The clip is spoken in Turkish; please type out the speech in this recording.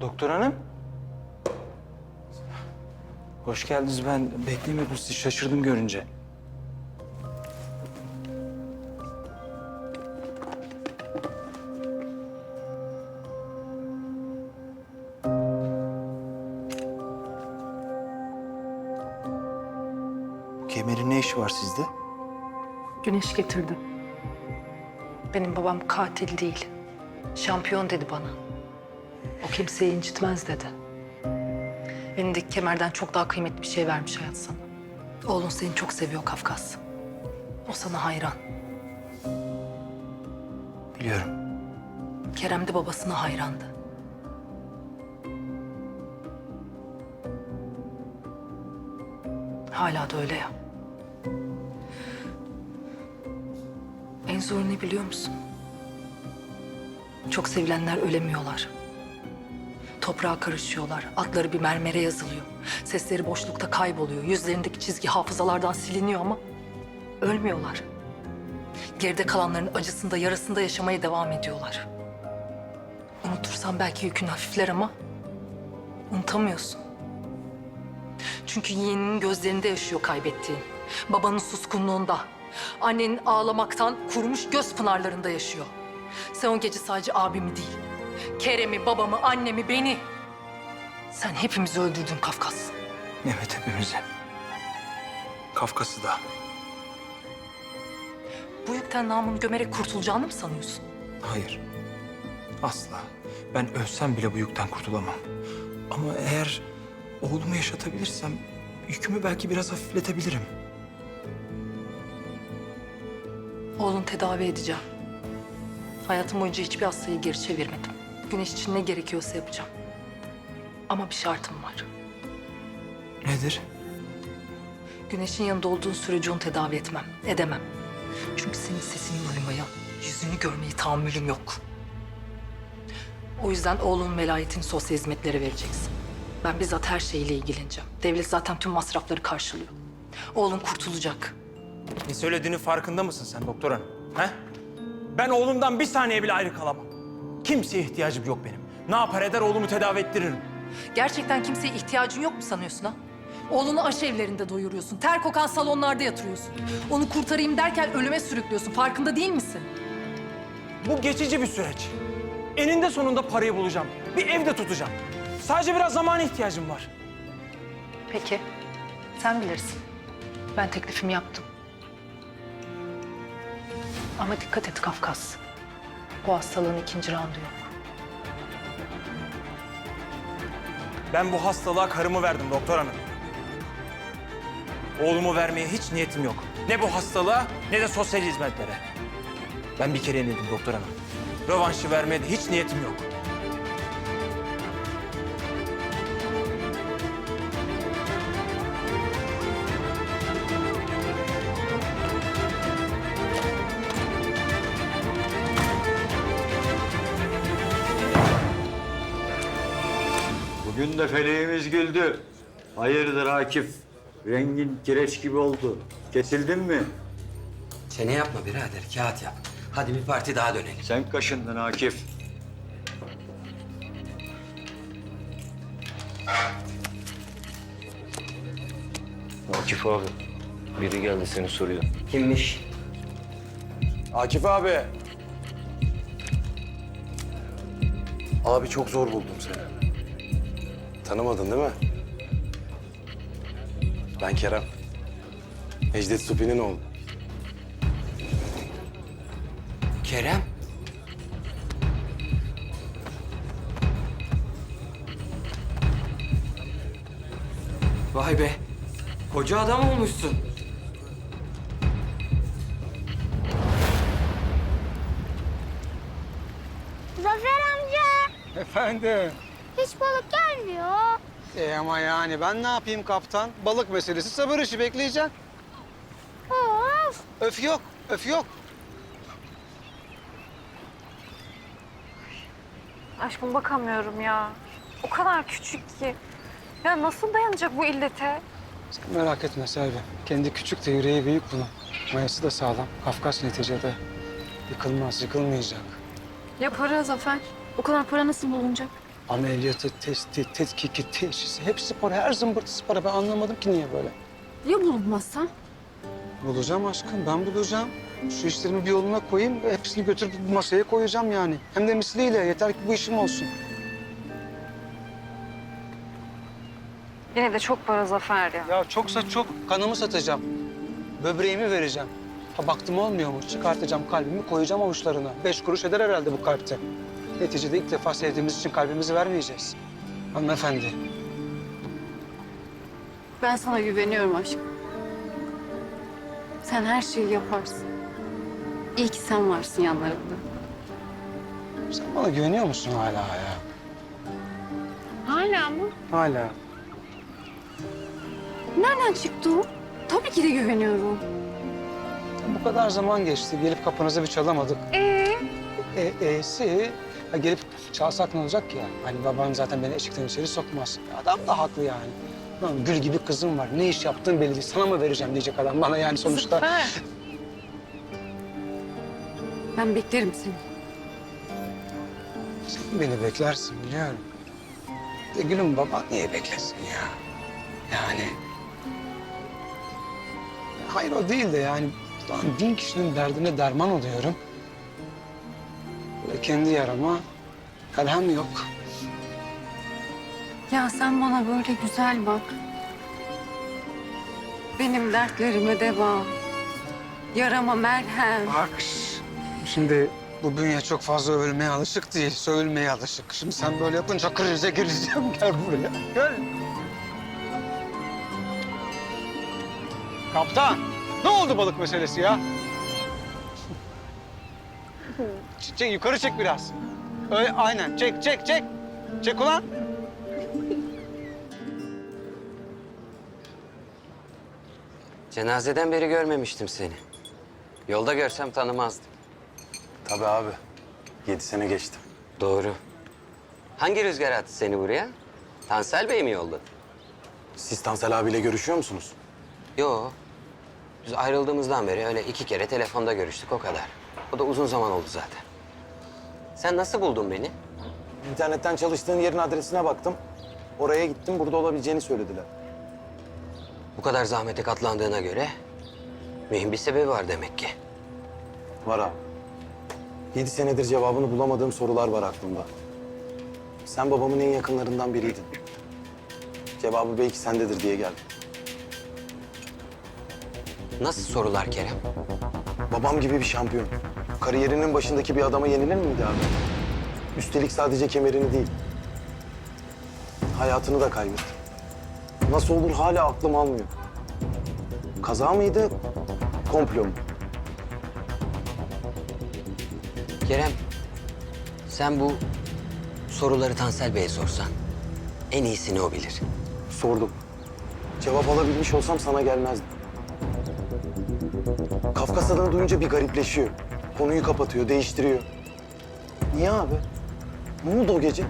Doktor hanım. Hoş geldiniz. Ben beklemiyordum sizi. Şaşırdım görünce. Kemerin ne işi var sizde? Güneş getirdi. Benim babam katil değil. Şampiyon dedi bana. O kimseyi incitmez dedi. Elindeki kemerden çok daha kıymetli bir şey vermiş hayat sana. Oğlun seni çok seviyor Kafkas. O sana hayran. Biliyorum. Kerem de babasına hayrandı. Hala da öyle ya. En zor ne biliyor musun? Çok sevilenler ölemiyorlar. Toprağa karışıyorlar. Adları bir mermere yazılıyor. Sesleri boşlukta kayboluyor. Yüzlerindeki çizgi hafızalardan siliniyor ama ölmüyorlar. Geride kalanların acısında, yarasında yaşamaya devam ediyorlar. Unutursan belki yükün hafifler ama unutamıyorsun. Çünkü yeğeninin gözlerinde yaşıyor kaybettiğin. Babanın suskunluğunda. Annenin ağlamaktan kurumuş göz pınarlarında yaşıyor. Sen o gece sadece abimi değil, Kerem'i, babamı, annemi, beni. Sen hepimizi öldürdün Kafkas. Evet hepimizi. Kafkas'ı da. Bu yükten namını gömerek kurtulacağını mı sanıyorsun? Hayır. Asla. Ben ölsem bile bu yükten kurtulamam. Ama eğer oğlumu yaşatabilirsem yükümü belki biraz hafifletebilirim. Oğlun tedavi edeceğim. Hayatım boyunca hiçbir hastayı geri çevirmedim. Güneş için ne gerekiyorsa yapacağım. Ama bir şartım var. Nedir? Güneşin yanında olduğun sürece onu tedavi etmem, edemem. Çünkü senin sesini duymaya, yüzünü görmeye tahammülüm yok. O yüzden oğlunun velayetini sosyal hizmetlere vereceksin. Ben bizzat her şeyle ilgileneceğim. Devlet zaten tüm masrafları karşılıyor. Oğlun kurtulacak. Ne söylediğinin farkında mısın sen doktor hanım? He? Ben oğlumdan bir saniye bile ayrı kalamam. Kimseye ihtiyacım yok benim. Ne yapar eder oğlumu tedavi ettiririm. Gerçekten kimseye ihtiyacın yok mu sanıyorsun ha? Oğlunu aşı evlerinde doyuruyorsun. Ter kokan salonlarda yatırıyorsun. Onu kurtarayım derken ölüme sürüklüyorsun. Farkında değil misin? Bu geçici bir süreç. Eninde sonunda parayı bulacağım. Bir evde tutacağım. Sadece biraz zamana ihtiyacım var. Peki. Sen bilirsin. Ben teklifimi yaptım. Ama dikkat et Kafkas. Bu hastalığın ikinci roundu yok. Ben bu hastalığa karımı verdim doktor hanım. Oğlumu vermeye hiç niyetim yok. Ne bu hastalığa ne de sosyal hizmetlere. Ben bir kere yenildim doktor hanım. Rövanşı vermeye de hiç niyetim yok. Bugün de feleğimiz güldü. Hayırdır Akif? Rengin kireç gibi oldu. Kesildin mi? Çene yapma birader, kağıt yap. Hadi bir parti daha dönelim. Sen kaşındın Akif. Akif abi, biri geldi seni soruyor. Kimmiş? Akif abi. Abi çok zor buldum seni. Tanımadın değil mi? Ben Kerem. Necdet Supi'nin oğlu. Kerem. Vay be. Koca adam olmuşsun. Zafer amca Efendim? Hiç balık gelmiyor. E ama yani ben ne yapayım kaptan? Balık meselesi sabır işi bekleyeceğim. Of Öf yok, öf yok. Aşkım bakamıyorum ya. O kadar küçük ki. Ya nasıl dayanacak bu illete? Sen merak etme Selvi. Kendi küçük de yüreği büyük bunun. Mayası da sağlam. Kafkas neticede. Yıkılmaz, yıkılmayacak. Ya para Zafer? O kadar para nasıl bulunacak? Ameliyatı, testi, tetkiki, teşhisi hepsi para. Her zımbırtısı para. Ben anlamadım ki niye böyle. Ya bulunmazsa? Bulacağım aşkım, ben bulacağım. Şu işlerimi bir yoluna koyayım ve hepsini götürüp bu masaya koyacağım yani. Hem de misliyle. Yeter ki bu işim olsun. Yine de çok para Zafer ya. Ya çoksa çok kanımı satacağım. Böbreğimi vereceğim. Ha baktım olmuyor mu? Çıkartacağım kalbimi koyacağım avuçlarına. Beş kuruş eder herhalde bu kalpte. Neticede ilk defa sevdiğimiz için kalbimizi vermeyeceğiz. Hanımefendi. Ben sana güveniyorum aşkım. Sen her şeyi yaparsın. İyi ki sen varsın yanlarında. Sen bana güveniyor musun hala ya? Hala mı? Hala. Nereden çıktı o? Tabii ki de güveniyorum. Bu kadar zaman geçti. Gelip kapınızı bir çalamadık. Ee? E, e'si ha, gelip çalsak ne olacak ya? Hani baban zaten beni eşikten içeri sokmaz. Adam da haklı yani. Lan gül gibi kızım var. Ne iş yaptığın belli değil. Sana mı vereceğim diyecek adam bana yani sonuçta. Ben beklerim seni. Sen beni beklersin biliyorum. De gülüm baban niye beklesin ya? Yani... Hayır o değil de yani... Lan bin kişinin derdine derman oluyorum. Kendi yarama kalem yok. Ya sen bana böyle güzel bak. Benim dertlerime deva. Yarama merhem. Bak şimdi bu bünye çok fazla övülmeye alışık değil, sövülmeye alışık. Şimdi sen böyle yapınca krize gireceğim. Gel buraya, gel. Kaptan, ne oldu balık meselesi ya? Ç- Çek, yukarı çek biraz. Öyle, aynen, çek, çek, çek. Çek ulan. Cenazeden beri görmemiştim seni. Yolda görsem tanımazdım. Tabii abi. Yedi sene geçti. Doğru. Hangi rüzgar attı seni buraya? Tansel Bey mi yolladı? Siz Tansel abiyle görüşüyor musunuz? Yo. Biz ayrıldığımızdan beri öyle iki kere telefonda görüştük o kadar. O da uzun zaman oldu zaten. Sen nasıl buldun beni? İnternetten çalıştığın yerin adresine baktım. Oraya gittim, burada olabileceğini söylediler. Bu kadar zahmete katlandığına göre mühim bir sebebi var demek ki. Var abi. Yedi senedir cevabını bulamadığım sorular var aklımda. Sen babamın en yakınlarından biriydin. Cevabı belki sendedir diye geldim. Nasıl sorular Kerem? Babam gibi bir şampiyon. Kariyerinin başındaki bir adama yenilir miydi abi? Üstelik sadece kemerini değil. Hayatını da kaybetti. Nasıl olur hala aklım almıyor. Kaza mıydı, komplo mu? Kerem, sen bu soruları Tansel Bey'e sorsan en iyisini o bilir. Sordum. Cevap alabilmiş olsam sana gelmezdim. Kafkas adını duyunca bir garipleşiyor. Konuyu kapatıyor, değiştiriyor. Niye abi? Ne oldu o gece?